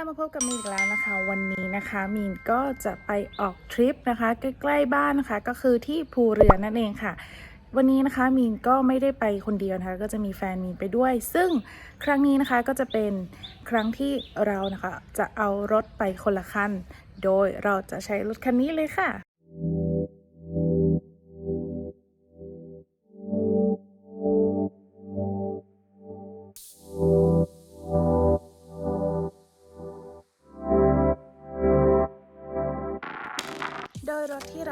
ค่ะมาพบกับมีนอีกแล้วนะคะ วันนี้นะคะมีนก็จะไปออกทริปนะคะใกล้ๆบ้านนะคะ ก็คือที่ภูเรือนั่นเองค่ะ วันนี้นะคะมีนก็ไม่ได้ไปคนเดียวนะคะ ก็จะมีแฟนมีนไปด้วย ซึ่งครั้งนี้นะคะก็จะเป็นครั้งที่เรานะคะจะเอารถไปคนละคัน โดยเราจะใช้รถคันนี้เลยค่ะ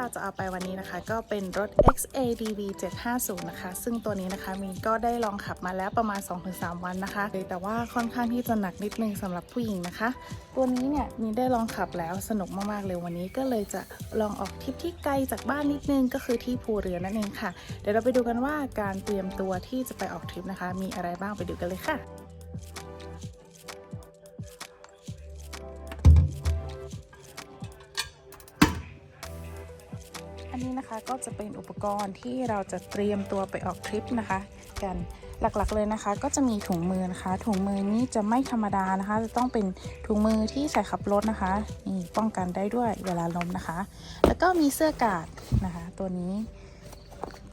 เราจะเอาไปวันนี้นะคะ ก็เป็นรถ XADV 750 นะคะ ซึ่งตัวนี้นะคะมีนก็ได้ลองขับมาแล้วประมาณ 2-3 วันนะคะ แต่ว่าค่อนข้างที่จะหนักนิดนึงสำหรับผู้หญิงนะคะ ตัวนี้เนี่ยมีนได้ลองขับแล้วสนุกมากๆเลยวันนี้ก็เลยจะลองออกทริปที่ไกลจากบ้านนิดนึงก็คือที่ภูเรือนั่นเองค่ะ เดี๋ยวเราไปดูกันว่าการเตรียมตัวที่จะไปออกทริปนะคะ มีอะไรบ้างไปดูกันเลยค่ะ นนี้นะคะ ก็จะเป็นอุปกรณ์ที่เราจะเตรียมตัวไปออกทริปนะคะ กันหลักๆเลยนะคะ ก็จะมีถุงมือนะคะ ถุงมือนี้จะไม่ธรรมดานะคะ จะต้องเป็นถุงมือที่ใส่ขับรถนะคะนี่ป้องกันได้ด้วยเวลาล้มนะคะ แล้วก็มีเสื้อกาดนะคะ ตัวนี้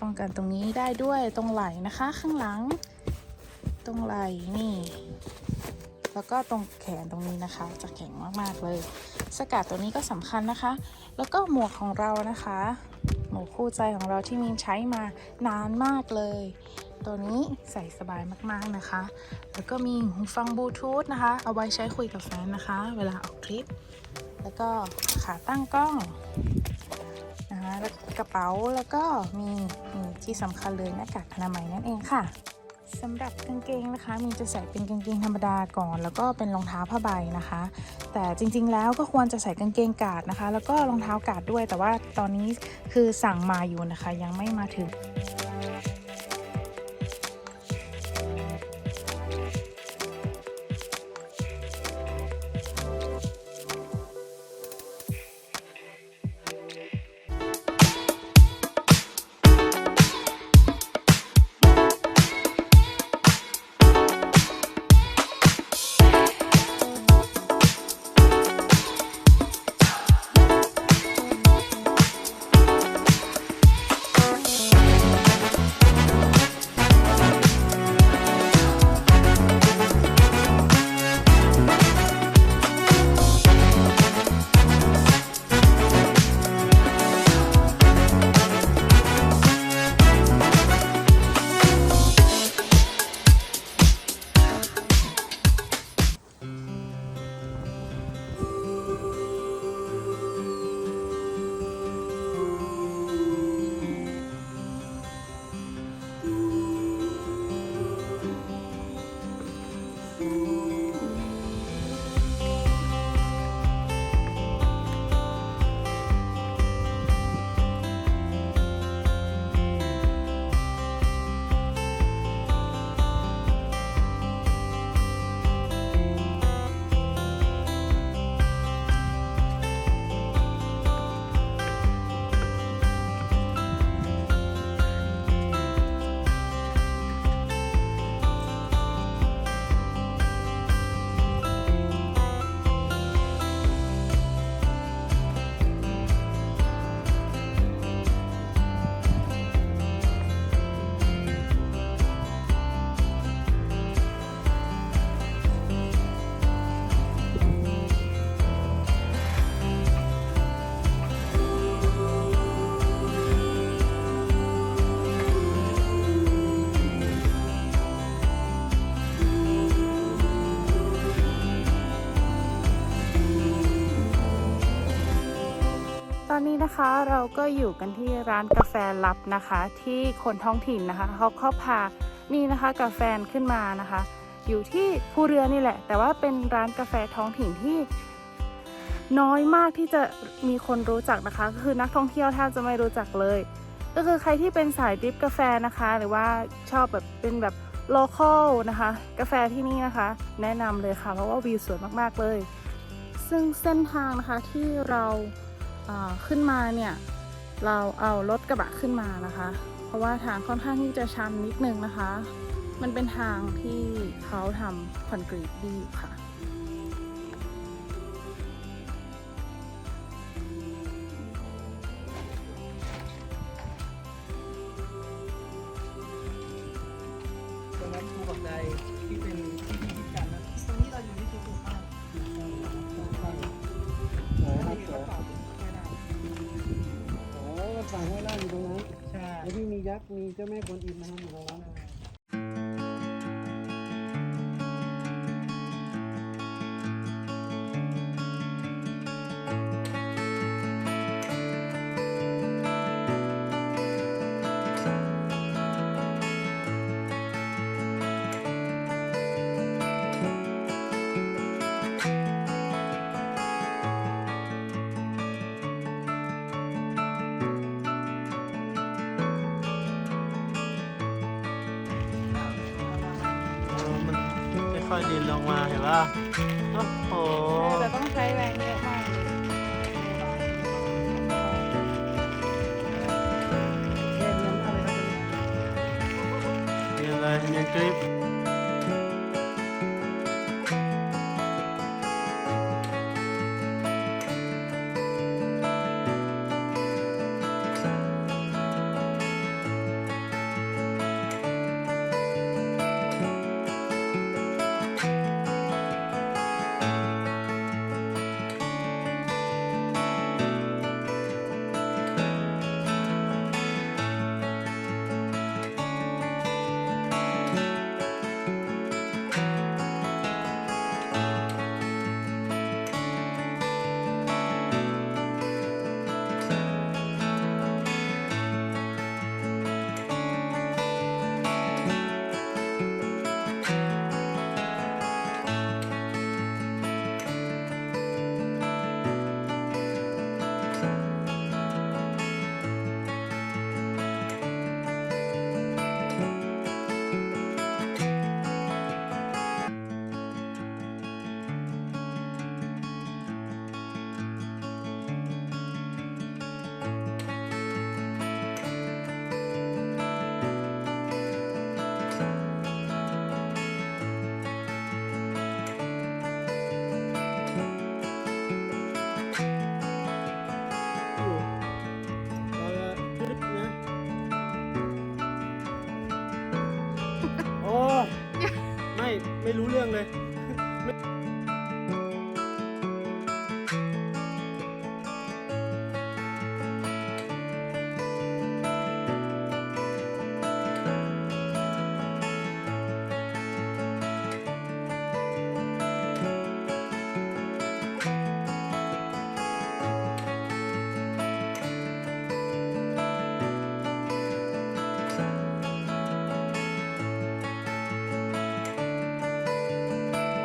ป้องกันตรงนี้ได้ด้วยตรงไหล่นะคะ ข้างหลัง ตรงไหล่นี่ แล้วก็ตรงแขนตรงนี้นะคะ จะแข็งมากๆเลยเสื้อกาดตัวนี้ก็สำคัญนะคะ แล้วก็หมวกของเรานะคะ หมวกคู่ใจของเราที่มินใช้มานานมากเลย ตัวนี้ใส่สบายมากๆนะคะ แล้วก็มีหูฟังบลูทูธนะคะ เอาไว้ใช้คุยกับแฟนนะคะ เวลาออกทริป แล้วก็ขาตั้งกล้องนะคะแล้วกระเป๋าแล้วก็มีที่สำคัญเลยหน้ากากอนามัยนั่นเองค่ะ สำหรับกางเกงนะคะมีจะใส่เป็นกางเกงธรรมดาก่อน แล้วก็เป็นรองเท้าผ้าใบนะคะ แต่จริง ๆ แล้วก็ควรจะใส่กางเกงกาดนะคะ แล้วก็รองเท้ากาดด้วย แต่ว่าตอนนี้คือสั่งมาอยู่นะคะ ยังไม่มาถึง ตอนนี้นะคะเราก็อยู่กันที่ร้านกาแฟลับนะคะ ที่คนท้องถิ่นนะคะเขาเขาพานี่นะคะกาแฟขึ้นมานะคะ อยู่ที่ภูเรือนี่แหละ แต่ว่าเป็นร้านกาแฟท้องถิ่นที่ น้อยมากที่จะมีคนรู้จักนะคะก็คือนักท่องเที่ยวแทบจะไม่รู้จักเลย ก็คือใครที่เป็นสายดริปกาแฟนะคะ หรือว่าชอบแบบเป็นแบบโลคอลนะคะ กาแฟที่นี่นะคะ แนะนำเลยค่ะเพราะว่าวิวสวยมากๆเลย ซึ่งเส้นทางนะคะที่เรา ขึ้นมาเนี่ยเราเอารถกระบะขึ้นมานะคะ เพราะว่าทางค่อนข้างที่จะชันนิดนึงนะคะ มันเป็นทางที่เขาทำคอนกรีตดีค่ะตรงนั้นภูบักไอ้ฝ่ายห้วยล่างอยู่ตรงนั้นใช่ แล้วที่มียักษ์มีเจ้าแม่กวนอิมนะครับอยู่ตรงนั้น ค่อยๆดินลงมาเห็นป่ะโอ้โหจะต้องใช้แรงเยอะมากเรครับเรียนเลยเรียนกริป รู้เรื่องเลย